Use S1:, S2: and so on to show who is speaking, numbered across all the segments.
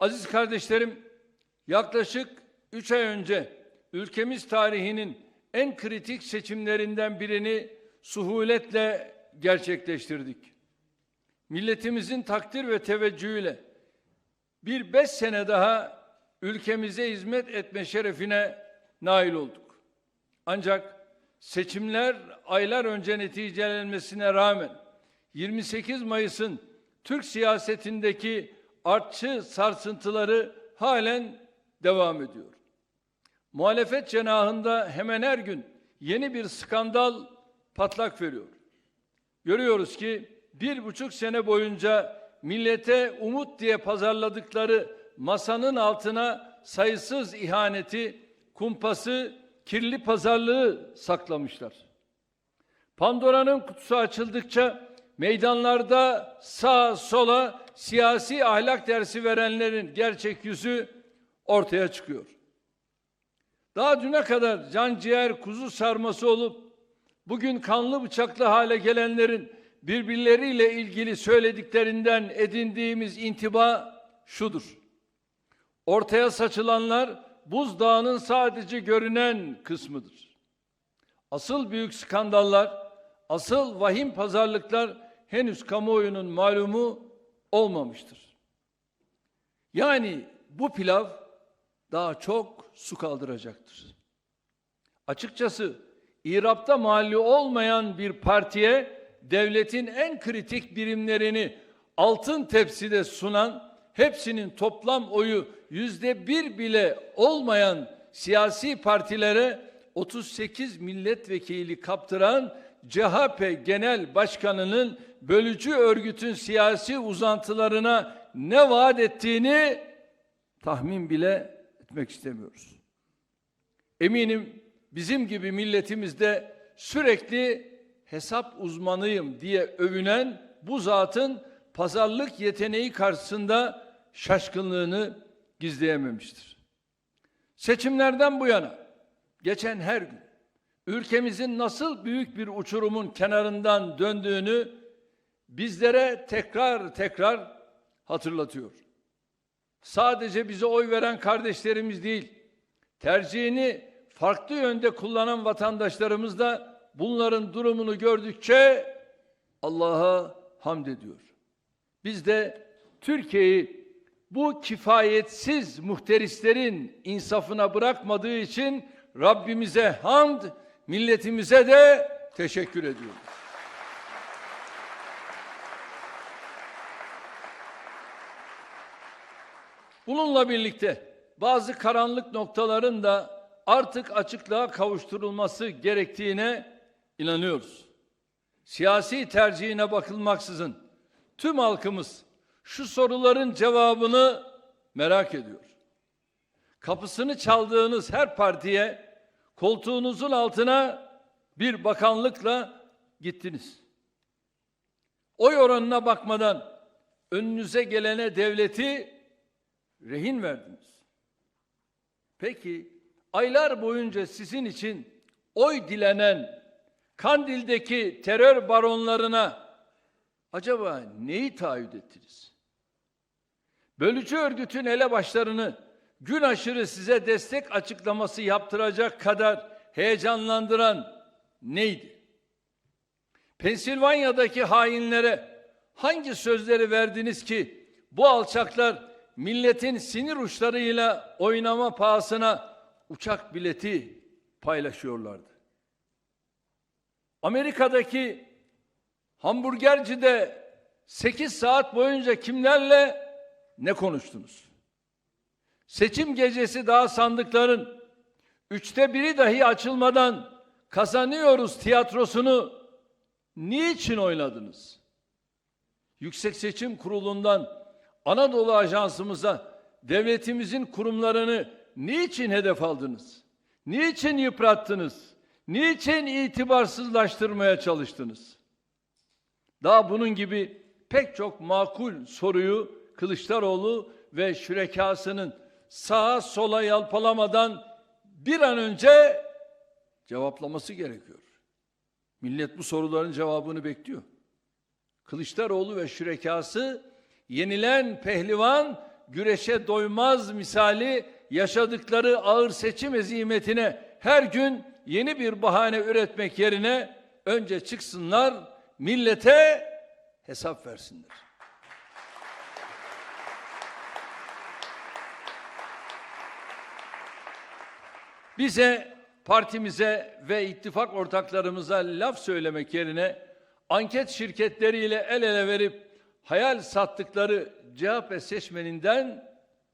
S1: Aziz kardeşlerim, yaklaşık 3 ay önce ülkemiz tarihinin en kritik seçimlerinden birini suhuletle gerçekleştirdik. Milletimizin takdir ve teveccühüyle bir beş sene daha ülkemize hizmet etme şerefine nail olduk. Ancak seçimler aylar önce neticelenmesine rağmen 28 Mayıs'ın Türk siyasetindeki artçı sarsıntıları halen devam ediyor. Muhalefet cenahında hemen her gün yeni bir skandal patlak veriyor. Görüyoruz ki bir buçuk sene boyunca millete umut diye pazarladıkları masanın altına sayısız ihaneti, kumpası, kirli pazarlığı saklamışlar. Pandora'nın kutusu açıldıkça meydanlarda sağa sola siyasi ahlak dersi verenlerin gerçek yüzü ortaya çıkıyor. Daha düne kadar can ciğer kuzu sarması olup bugün kanlı bıçaklı hale gelenlerin birbirleriyle ilgili söylediklerinden edindiğimiz intiba şudur. Ortaya saçılanlar buzdağının sadece görünen kısmıdır. Asıl büyük skandallar, asıl vahim pazarlıklar henüz kamuoyunun malumu olmamıştır. Yani bu pilav daha çok su kaldıracaktır. Açıkçası İrab'da mahalli olmayan bir partiye devletin en kritik birimlerini altın tepside sunan, hepsinin toplam oyu yüzde bir bile olmayan siyasi partilere 38 milletvekili kaptıran CHP Genel Başkanı'nın bölücü örgütün siyasi uzantılarına ne vaat ettiğini tahmin bile etmek istemiyoruz. Eminim bizim gibi milletimizde sürekli hesap uzmanıyım diye övünen bu zatın pazarlık yeteneği karşısında şaşkınlığını gizleyememiştir. Seçimlerden bu yana geçen her gün ülkemizin nasıl büyük bir uçurumun kenarından döndüğünü bizlere tekrar tekrar hatırlatıyor. Sadece bize oy veren kardeşlerimiz değil, tercihini farklı yönde kullanan vatandaşlarımız da bunların durumunu gördükçe Allah'a hamd ediyor. Biz de Türkiye'yi bu kifayetsiz muhterislerin insafına bırakmadığı için Rabbimize hamd, milletimize de teşekkür ediyoruz. Bununla birlikte bazı karanlık noktaların da artık açıklığa kavuşturulması gerektiğine inanıyoruz. Siyasi tercihine bakılmaksızın tüm halkımız şu soruların cevabını merak ediyor. Kapısını çaldığınız her partiye koltuğunuzun altına bir bakanlıkla gittiniz. Oy oranına bakmadan önünüze gelene devleti rehin verdiniz. Peki aylar boyunca sizin için oy dilenen Kandil'deki terör baronlarına acaba neyi taahhüt ettiniz? Bölücü örgütün elebaşlarını gün aşırı size destek açıklaması yaptıracak kadar heyecanlandıran neydi? Pensilvanya'daki hainlere hangi sözleri verdiniz ki bu alçaklar milletin sinir uçlarıyla oynama pahasına uçak bileti paylaşıyorlardı. Amerika'daki hamburgercide 8 saat boyunca kimlerle ne konuştunuz? Seçim gecesi daha sandıkların üçte biri dahi açılmadan kazanıyoruz tiyatrosunu niçin oynadınız? Yüksek Seçim Kurulu'ndan Anadolu Ajansımıza devletimizin kurumlarını niçin hedef aldınız? Niçin yıprattınız? Niçin itibarsızlaştırmaya çalıştınız? Daha bunun gibi pek çok makul soruyu Kılıçdaroğlu ve şürekasının sağa sola yalpalamadan bir an önce cevaplaması gerekiyor. Millet bu soruların cevabını bekliyor. Kılıçdaroğlu ve şürekası yenilen pehlivan güreşe doymaz misali yaşadıkları ağır seçim ezimetine her gün yeni bir bahane üretmek yerine önce çıksınlar millete hesap versinler. Bize, partimize ve ittifak ortaklarımıza laf söylemek yerine anket şirketleriyle el ele verip hayal sattıkları CHP seçmeninden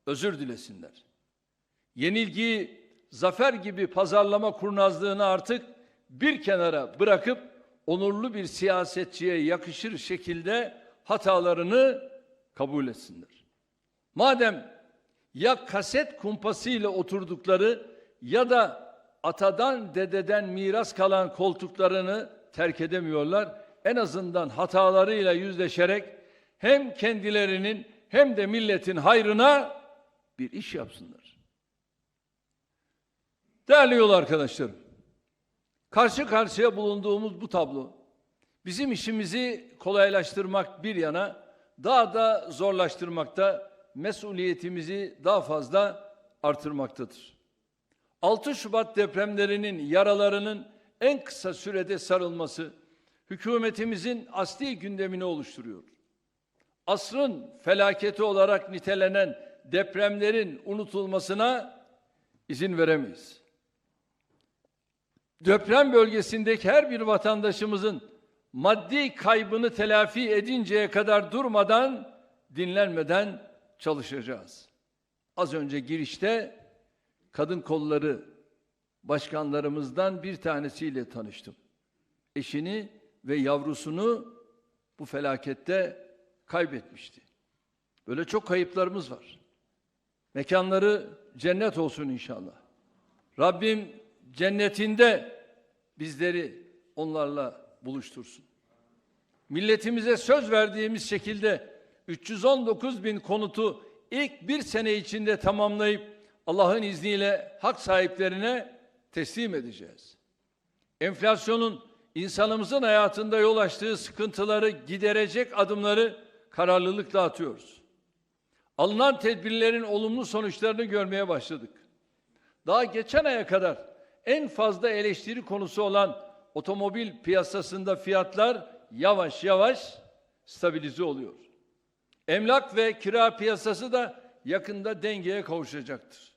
S1: özür dilesinler. Yenilgiyi zafer gibi pazarlama kurnazlığını artık bir kenara bırakıp onurlu bir siyasetçiye yakışır şekilde hatalarını kabul etsinler. Madem ya kaset kumpasıyla oturdukları ya da atadan dededen miras kalan koltuklarını terk edemiyorlar. En azından hatalarıyla yüzleşerek hem kendilerinin hem de milletin hayrına bir iş yapsınlar. Değerli yol arkadaşlarım, karşı karşıya bulunduğumuz bu tablo bizim işimizi kolaylaştırmak bir yana daha da zorlaştırmakta, mesuliyetimizi daha fazla artırmaktadır. 6 Şubat depremlerinin yaralarının en kısa sürede sarılması hükümetimizin asli gündemini oluşturuyor. Asrın felaketi olarak nitelenen depremlerin unutulmasına izin veremeyiz. Deprem bölgesindeki her bir vatandaşımızın maddi kaybını telafi edinceye kadar durmadan, dinlenmeden çalışacağız. Az önce girişte kadın kolları başkanlarımızdan bir tanesiyle tanıştım. Eşini ve yavrusunu bu felakette kaybetmişti. Böyle çok kayıplarımız var. Mekanları cennet olsun inşallah. Rabbim cennetinde bizleri onlarla buluştursun. Milletimize söz verdiğimiz şekilde 319 bin konutu ilk bir sene içinde tamamlayıp Allah'ın izniyle hak sahiplerine teslim edeceğiz. Enflasyonun insanımızın hayatında yol açtığı sıkıntıları giderecek adımları kararlılıkla atıyoruz. Alınan tedbirlerin olumlu sonuçlarını görmeye başladık. Daha geçen aya kadar en fazla eleştiri konusu olan otomobil piyasasında fiyatlar yavaş yavaş stabilize oluyor. Emlak ve kira piyasası da yakında dengeye kavuşacaktır.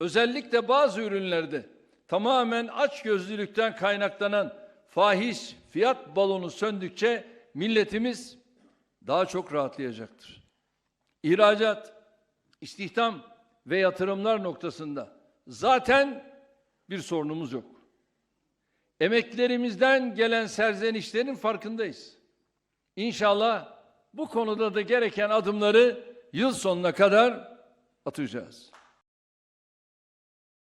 S1: Özellikle bazı ürünlerde tamamen açgözlülükten kaynaklanan fahiş fiyat balonu söndükçe milletimiz daha çok rahatlayacaktır. İhracat, istihdam ve yatırımlar noktasında zaten bir sorunumuz yok. Emeklerimizden gelen serzenişlerin farkındayız. İnşallah bu konuda da gereken adımları yıl sonuna kadar atacağız.